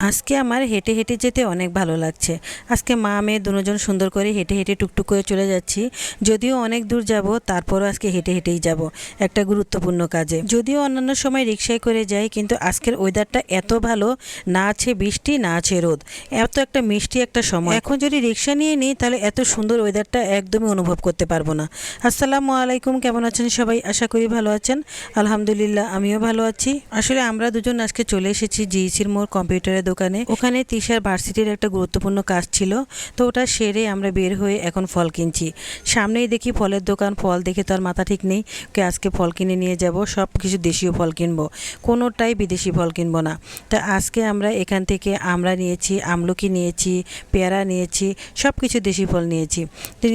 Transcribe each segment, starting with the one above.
আজকে আমার হেঁটে হেঁটে যেতে অনেক ভালো লাগছে। আজকে মা মেয়ে দুজন সুন্দর করে হেঁটে হেঁটে টুকটুক করে চলে যাচ্ছি। যদিও অনেক দূর যাব, তারপরও আজকে হেঁটে হেঁটেই যাব। একটা গুরুত্বপূর্ণ কাজে। যদিও অন্যান্য সময় রিক্সায় করে যাই, কিন্তু আজকের ওয়েদারটা এত ভালো, না আছে বৃষ্টি, না আছে রোদ। এত একটা মিষ্টি একটা সময়। এখন যদি রিক্সা নিয়ে নিই, তাহলে এত সুন্দর ওয়েদারটা একদমই অনুভব করতে পারব না। আসসালামু আলাইকুম, কেমন আছেন সবাই? আশা করি ভালো আছেন। আলহামদুলিল্লাহ, আমিও ভালো আছি। আসলে আমরা দুজন আজকে চলে এসেছি জিইসির মোড় কম্পিউটারের দোকানে। ওখানে তিশার ভার্সিটির একটা গুরুত্বপূর্ণ কাজ ছিল, তো ওটা সেরে আমরা বের হয়ে এখন ফল কিনছি। সামনেই দেখি ফলের দোকান, ফল দেখে তো আর মাথা ঠিক নেই, কে আজকে ফল কিনে নিয়ে যাব সব কিছু দেশীয় ফল কিনবো। কোনোটাই বিদেশি ফল কিনবো না। তা আজকে আমরা এখান থেকে আমরা নিয়েছি, আমলকি নিয়েছি, পেয়ারা নিয়েছি সব কিছু দেশি ফল নিয়েছি।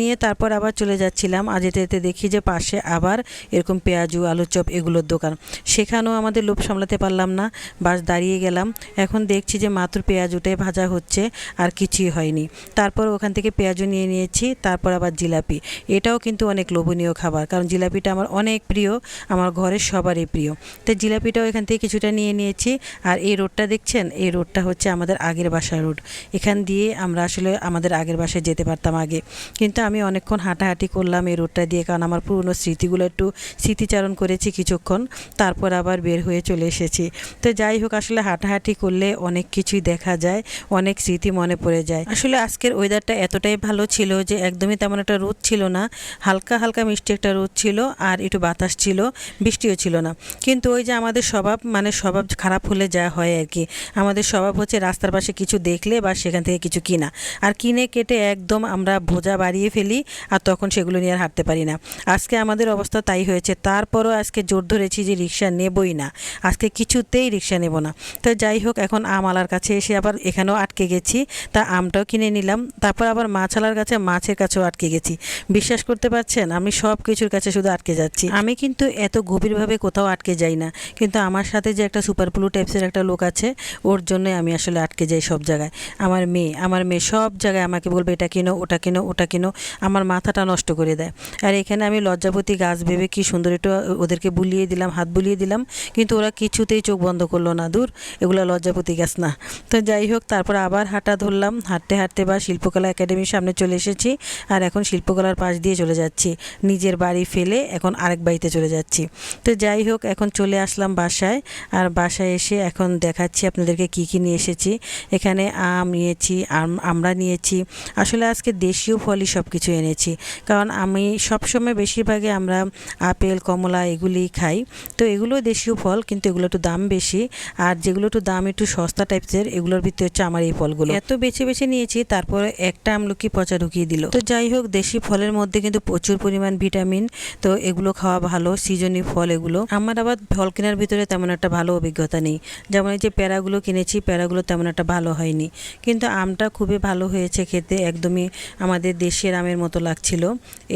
নিয়ে তারপর আবার চলে যাচ্ছিলাম আজ যেতে যেতে দেখি যে পাশে আবার এরকম পেঁয়াজু, আলুর চপ এগুলোর দোকান। সেখানেও আমাদের লোভ সামলাতে পারলাম না, বাস দাঁড়িয়ে গেলাম। এখন দেখছি যে মাত্র পেঁয়াজুটাই ভাজা হচ্ছে আর কিছুই হয়নি। তারপর ওখান থেকে পেঁয়াজও নিয়ে নিয়েছি, তারপর আবার জিলাপি। এটাও কিন্তু অনেক লোভনীয় খাবার, কারণ জিলাপিটা আমার অনেক প্রিয়, আমার ঘরের সবারই প্রিয়। তো জিলাপিটাও এখান থেকে কিছুটা নিয়ে নিয়েছি, আর এই রোডটা দেখছেন? এই রোডটা হচ্ছে আমাদের আগের বাসার রোড। এখান দিয়ে আমরা আসলে আমাদের আগের বাসায় যেতে পারতাম আগে। কিন্তু আমি অনেকক্ষণ হাঁটাহাঁটি করলাম এই রোডটা দিয়ে, কারণ আমার পুরনো স্মৃতিগুলো একটু স্মৃতিচারণ করেছি কিছুক্ষণ। তারপর আবার বের হয়ে চলে এসেছি। তো যাই হোক, আসলে হাঁটাহাঁটি করলে অনেক কিছুই দেখা যায়, অনেক স্মৃতি মনে পড়ে যায়। আসলে আজকের ওয়েদারটা এতটাই ভালো ছিল যে একদমই তেমন একটা রোদ ছিল না। হালকা হালকা মিষ্টি একটা রোদ ছিল আর একটু বাতাস ছিল, বৃষ্টিও ছিল না। কিন্তু ওই যে আমাদের স্বভাব মানে স্বভাব খারাপ হলে যা হয় আর কি। আমাদের স্বভাব হচ্ছে রাস্তার পাশে কিছু দেখলে বা সেখান থেকে কিছু কিনা। আর কিনে কেটে একদম আমরা ভোজা বাড়িয়ে ফেলি আর তখন সেগুলো নিয়ে আর হাঁটতে পারি না। আজকে আমাদের অবস্থা তাই হয়েছে। তারপরও আজকে জোর ধরেছি যে রিক্সা নেবই না। আজকে কিছুতেই রিক্সা নেব না। তো যাই হোক, এখন আমালার কাছে এসে আবার এখানেও আটকে গেছি। তা আমটাও কিনে নিলাম। তারপর আবার মাছালার কাছে মাছের কাছেও আটকে গেছি। বিশ্বাস করতে পারছেন? আমি সব কিছুর কাছে শুধু আটকে যাচ্ছি। আমি কিন্তু এত গভীরভাবে কোথাও আটকে যাই না। কিন্তু আমার সাথে যে একটা সুপার ব্লু টাইপসের একটা লোক আছে, ওর জন্যই আমি আসলে আটকে যাই সব জায়গায়। আমার মেয়ে আমার মেয়ে সব জায়গায় আমাকে বলবে, এটা কিনো, ওটা কিনো ওটা কিনো? আমার মাথাটা নষ্ট করে দেয়। আর এখানে আমি লজ্জাপতি গাছ ভেবে কি সুন্দর একটু ওদেরকে বুলিয়ে দিলাম, হাত বুলিয়ে দিলাম। কিন্তু ওরা কিছুতেই চোখ বন্ধ করল না। দূর, এগুলো লজ্জাপতি গাছ না। তো যাই হোক, তারপর আবার হাঁটা ধরলাম। হাঁটতে হাঁটতে বা শিল্পকলা একাডেমির সামনে চলে এসেছি আর এখন শিল্পকলার পাশ দিয়ে চলে যাচ্ছি। নিজের বাড়ি ফেলে এখন আরেক বাড়িতে চলে যাচ্ছি। তো যাই হোক, এখন চলে আসলাম বাসায় আর বাসায় এসে এখন দেখাচ্ছি আপনাদেরকে কি কি নিয়ে এসেছি। এখানে আম নিয়েছি, আম, আমরা নিয়েছি। আসলে আজকে দেশীয় ফলই সব কিছু এনেছি। কারণ আমি সবসময় বেশিরভাগে আমরা আপেল, কমলা এগুলি খাই। তো এগুলো দেশীয় ফল, কিন্তু এগুলো একটু দাম বেশি। আর যেগুলো একটু দাম একটু সস্তা টাইপসের এগুলোর ভিতরে হচ্ছে আমার এই ফলগুলো। এত বেছে বেছে নিয়েছি তারপরে একটা আমলকি পচা ঢুকিয়ে দিল। তো যাই হোক দেশি ফলের মধ্যে কিন্তু প্রচুর পরিমাণ ভিটামিন তো এগুলো খাওয়া ভালো সিজনি ফল এগুলো। আমার আবার ফল কেনার ভিতরে তেমন একটা ভালো অভিজ্ঞতা নেই। যেমন এই যে প্যারাগুলো কিনেছি প্যারাগুলো তেমন একটা ভালো হয়নি। কিন্তু আমটা খুবই ভালো হয়েছে খেতে একদমই আমাদের দেশের আমের মতো লাগছিল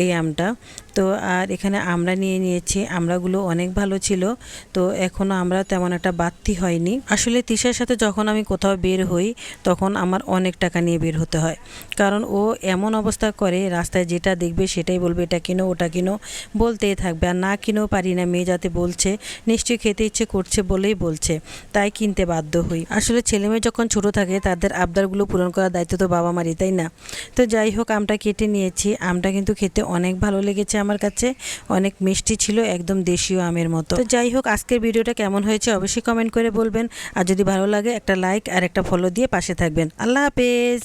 এই আমটা। তো আর এখানে আমরা নিয়ে নিয়েছি, আমরাগুলো অনেক ভালো ছিল। তো এখনও আমরা তেমন একটা বাড়তি হয়নি। আসলে তিশার সাথে যখন আমি কোথাও বের হই, তখন আমার অনেক টাকা নিয়ে বের হতে হয়। কারণ ও এমন অবস্থা করে, রাস্তায় যেটা দেখবে সেটাই বলবে, এটা কিনো, ওটা কিনো, বলতেই থাকবে। আর না কিনেও পারি না, মেয়ে যাতে বলছে, নিশ্চয়ই খেতে ইচ্ছে করছে বলেই বলছে, তাই কিনতে বাধ্য হই। আসলে ছেলেমেয়ে যখন ছোট থাকে, তাদের আবদারগুলো পূরণ করার দায়িত্ব তো বাবা মারই, তাই না? তো যাই হোক, আমটা কেটে নিয়েছি। আমটা কিন্তু খেতে অনেক ভালো লেগেছে আমার কাছে অনেক মিষ্টি ছিল, একদম দেশীয় আমের মতো। তো যাই হোক, আজকের ভিডিওটা কেমন হয়েছে অবশ্যই কমেন্ট করে বলবেন। আর যদি ভালো লাগে, একটা লাইক আর একটা ফলো দিয়ে পাশে থাকবেন। আল্লাহ হাফেজ!